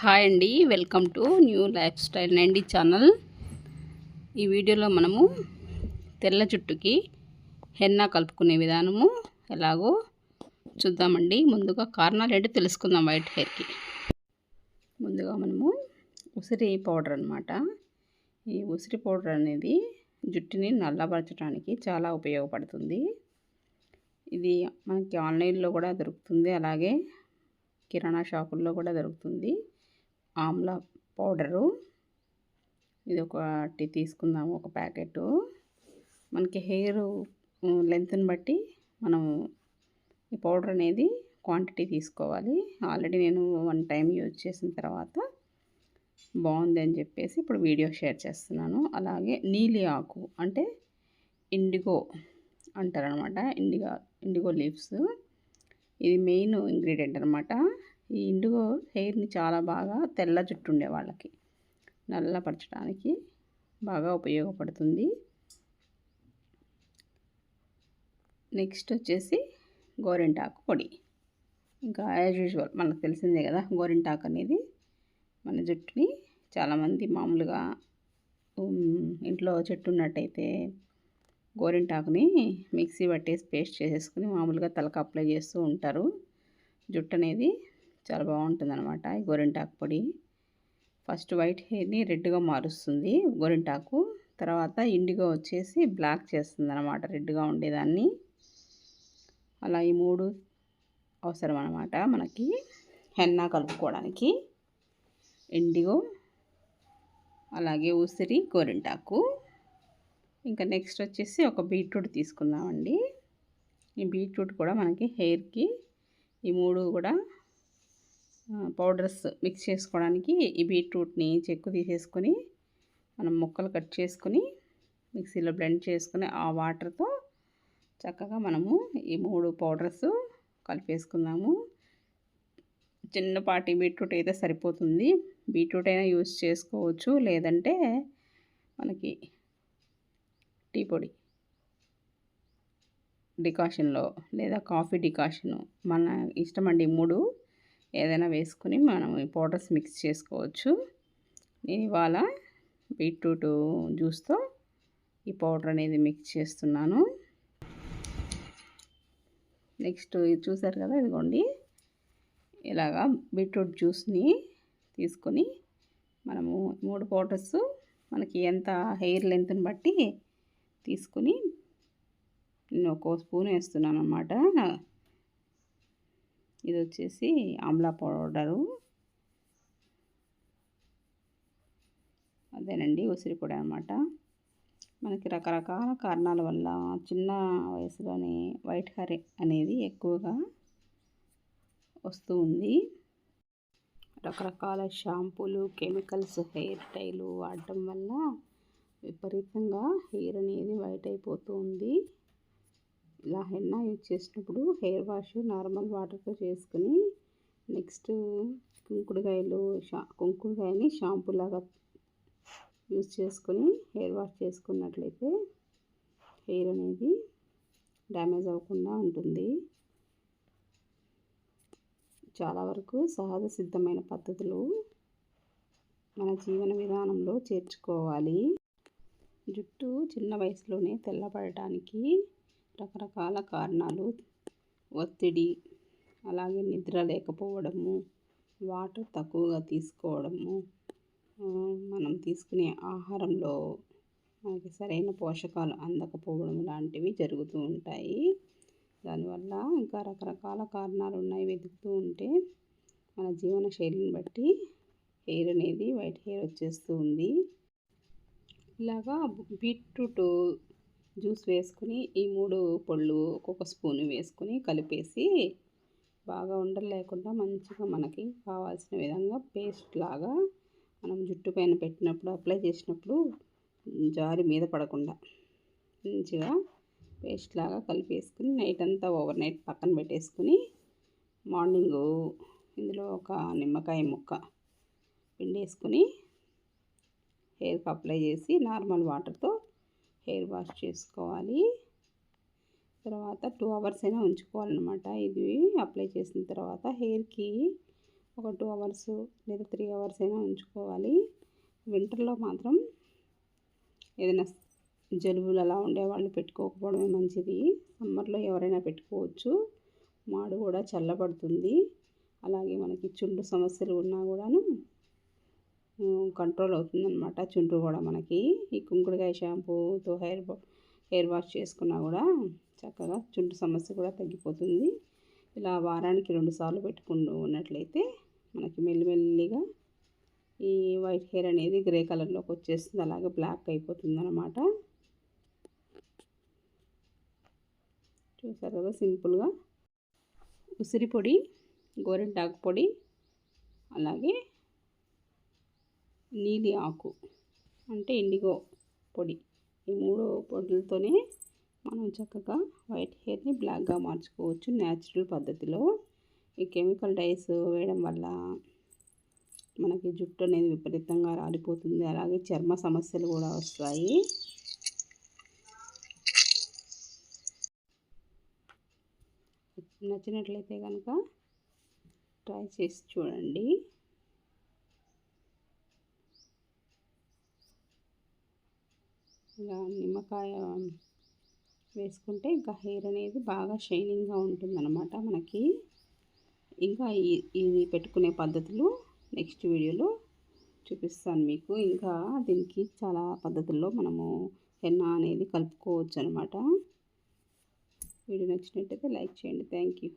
Hi అండి welcome to new lifestyle అండి channel. ఈ వీడియోలో మనము తెల్ల జుట్టుకి హెన్నా కలుపుకునే విధానము ఎలాగో చూద్దామండి. ముందుగా కారణాలు ఏంటో తెలుసుకుందాం వైట్ హెయిర్కి. ముందుగా మనము ఉసిరి పౌడర్ అనమాట ఈ ఉసిరి పౌడర్ అనేది జుట్టుని నల్లబరచడానికి చాలా ఉపయోగపడుతుంది. ఇది మనకి ఆన్లైన్లో కూడా దొరుకుతుంది. అలాగే కిరాణా షాపుల్లో కూడా దొరుకుతుంది. ఆమ్లా పౌడరు. ఇది ఒకటి తీసుకుందాము ఒక ప్యాకెట్. మనకి హెయిర్ లెంత్ని బట్టి మనం ఈ పౌడర్ అనేది క్వాంటిటీ తీసుకోవాలి. ఆల్రెడీ నేను వన్ టైం యూజ్ చేసిన తర్వాత బాగుంది అని చెప్పేసి ఇప్పుడు వీడియో షేర్ చేస్తున్నాను. అలాగే నీలి ఆకు అంటే ఇండిగో అంటారనమాట ఇండిగో ఇండిగో లీవ్స్. ఇది మెయిన్ ఇంగ్రీడియంట్ అనమాట ఈ ఇండిగో హెయిర్ని చాలా బాగా తెల్ల జుట్టు ఉండే వాళ్ళకి నల్లపరచడానికి బాగా ఉపయోగపడుతుంది. నెక్స్ట్ వచ్చేసి గోరింటాకు పొడి. ఇంకా యాజ్ యూజువల్ మనకు తెలిసిందే కదా గోరింటాకు అనేది మన జుట్టుని చాలామంది మామూలుగా ఇంట్లో చెట్టు ఉన్నట్టయితే గోరింటాకుని మిక్సీ పట్టేసి పేస్ట్ చేసేసుకుని మామూలుగా తలకు అప్లై చేస్తూ ఉంటారు. జుట్టు అనేది చాలా బాగుంటుంది అనమాట ఈ గోరింటాకు పొడి. ఫస్ట్ వైట్ హెయిర్ని రెడ్గా మారుస్తుంది గోరింటాకు. తర్వాత ఇండిగో వచ్చేసి బ్లాక్ చేస్తుంది అనమాట రెడ్గా ఉండేదాన్ని. అలా ఈ మూడు అవసరం అనమాట మనకి హెన్నా కలుపుకోవడానికి. ఇండిగో అలాగే ఉసిరి గోరింటాకు. ఇంకా నెక్స్ట్ వచ్చేసి ఒక బీట్రూట్ తీసుకుందామండి. ఈ బీట్రూట్ కూడా మనకి హెయిర్కి ఈ మూడు కూడా పౌడర్స్ మిక్స్ చేసుకోవడానికి ఈ బీట్రూట్ని చెక్కు తీసేసుకొని మనం ముక్కలు కట్ చేసుకొని మిక్సీలో బ్లెండ్ చేసుకుని ఆ వాటర్తో చక్కగా మనము ఈ మూడు పౌడర్స్ కలిపేసుకుందాము. చిన్నపాటి బీట్రూట్ అయితే సరిపోతుంది. బీట్రూట్ అయినా యూస్ చేసుకోవచ్చు. లేదంటే మనకి టీ పొడి డికాషన్లో లేదా కాఫీ డికాషను మన ఇష్టం అండి మూడు ఏదైనా వేసుకుని మనం పౌడర్స్ మిక్స్ చేసుకోవచ్చు. నేను ఇవాళ బీట్రూట్ జ్యూస్తో ఈ పౌడర్ అనేది మిక్స్ చేస్తున్నాను. నెక్స్ట్ ఇది చూసారు కదా ఇదిగోండి. ఇలాగా బీట్రూట్ జ్యూస్ని తీసుకొని మనము మూడు పౌడర్స్ మనకి ఎంత హెయిర్ లెంత్ని బట్టి తీసుకుని నేను ఒక స్పూన్ వేస్తున్నాను అనమాట ఇది వచ్చేసి ఆమ్లా పౌడరు. అదేనండి ఉసిరి పొడి అనమాట మనకి రకరకాల కారణాల వల్ల చిన్న వయసులోనే వైట్ హెయిర్ అనేది ఎక్కువగా వస్తూ ఉంది. రకరకాల షాంపూలు కెమికల్స్ హెయిర్ టైలు వాడటం వల్ల విపరీతంగా హెయిర్ అనేది వైట్ అయిపోతూ ఉంది. ఇలా హెన్నా యూజ్ చేసినప్పుడు హెయిర్ వాష్ నార్మల్ వాటర్తో చేసుకుని నెక్స్ట్ కుంకుడుకాయలు షా కుంకుడుకాయని షాంపూ లాగా యూజ్ చేసుకొని హెయిర్ వాష్ చేసుకున్నట్లయితే హెయిర్ అనేది డ్యామేజ్ అవ్వకుండా ఉంటుంది. చాలా వరకు సహజ సిద్ధమైన పద్ధతులు మన జీవన విధానంలో చేర్చుకోవాలి. జుట్టు చిన్న వయసులోనే తెల్లబడటానికి రకరకాల కారణాలు. ఒత్తిడి అలాగే నిద్ర లేకపోవడము వాటర్ తక్కువగా తీసుకోవడము మనం తీసుకునే ఆహారంలో మనకి సరైన పోషకాలు అందకపోవడం లాంటివి జరుగుతూ ఉంటాయి. దానివల్ల ఇంకా రకరకాల కారణాలు ఉన్నాయి. వెతుకుతూ ఉంటే మన జీవన శైలిని బట్టి హెయిర్ అనేది వైట్ హెయిర్ వచ్చేస్తుంది ఇలాగా బీట్రూట్ జ్యూస్ వేసుకుని ఈ మూడు పళ్ళు ఒక్కొక్క స్పూన్ వేసుకుని కలిపేసి బాగా ఉండలు లేకుండా మంచిగా మనకి కావాల్సిన విధంగా పేస్ట్ లాగా మనం జుట్టు పైన పెట్టినప్పుడు అప్లై చేసినప్పుడు జారి మీద పడకుండా మంచిగా పేస్ట్ లాగా కలిపేసుకుని నైట్ అంతా ఓవర్ నైట్ పక్కన పెట్టేసుకుని మార్నింగ్ ఇందులో ఒక నిమ్మకాయ ముక్క పిండేసుకుని హెయిర్కి అప్లై చేసి నార్మల్ వాటర్తో హెయిర్ వాష్ చేసుకోవాలి. తర్వాత టూ అవర్స్ అయినా ఉంచుకోవాలన్నమాట. ఇది అప్లై చేసిన తర్వాత హెయిర్కి ఒక టూ అవర్స్ లేదా త్రీ అవర్స్ అయినా ఉంచుకోవాలి. వింటర్లో మాత్రం ఏదైనా జలుబులు అలా ఉండేవాళ్ళు పెట్టుకోకపోవడమే మంచిది. సమ్మర్లో ఎవరైనా పెట్టుకోవచ్చు. మాడు కూడా చల్లబడుతుంది. అలాగే మనకి చుండ్రు సమస్యలు ఉన్నా కూడాను కంట్రోల్ అవుతుందన్నమాట. చుండ్రు కూడా మనకి. ఈ కుంకుడుకాయ షాంపూతో హెయిర్ హెయిర్ వాష్ చేసుకున్నా కూడా చక్కగా చుండ్రు సమస్య కూడా తగ్గిపోతుంది. ఇలా వారానికి రెండు సార్లు పెట్టుకుంటూ ఉన్నట్లయితే మనకి మెల్లిమెల్లిగా ఈ వైట్ హెయిర్ అనేది గ్రే కలర్లోకి వచ్చేస్తుంది. అలాగే బ్లాక్ అయిపోతుంది అనమాట చూసారు కదా సింపుల్గా. ఉసిరి పొడి గోరింటాకు పొడి అలాగే నీలి ఆకు అంటే ఇండిగో పొడి. ఈ మూడు పొడులతోనే మనం చక్కగా వైట్ హెయిర్ని బ్లాక్గా మార్చుకోవచ్చు న్యాచురల్ పద్ధతిలో. ఈ కెమికల్ డైస్ వేయడం వల్ల మనకి జుట్టు అనేది విపరీతంగా రాలిపోతుంది. అలాగే చర్మ సమస్యలు కూడా వస్తాయి. నచ్చినట్లయితే కనుక ట్రై చేసి చూడండి. ఇలా నిమ్మకాయ వేసుకుంటే ఇంకా హెయిర్ అనేది బాగా షైనింగ్గా ఉంటుందన్నమాట మనకి. ఇంకా ఇది పెట్టుకునే పద్ధతులు నెక్స్ట్ వీడియోలో చూపిస్తాను మీకు. ఇంకా దీనికి చాలా పద్ధతుల్లో మనము హెన్న అనేది కలుపుకోవచ్చు అనమాట వీడియో నచ్చినట్టయితే లైక్ చేయండి. Thank you.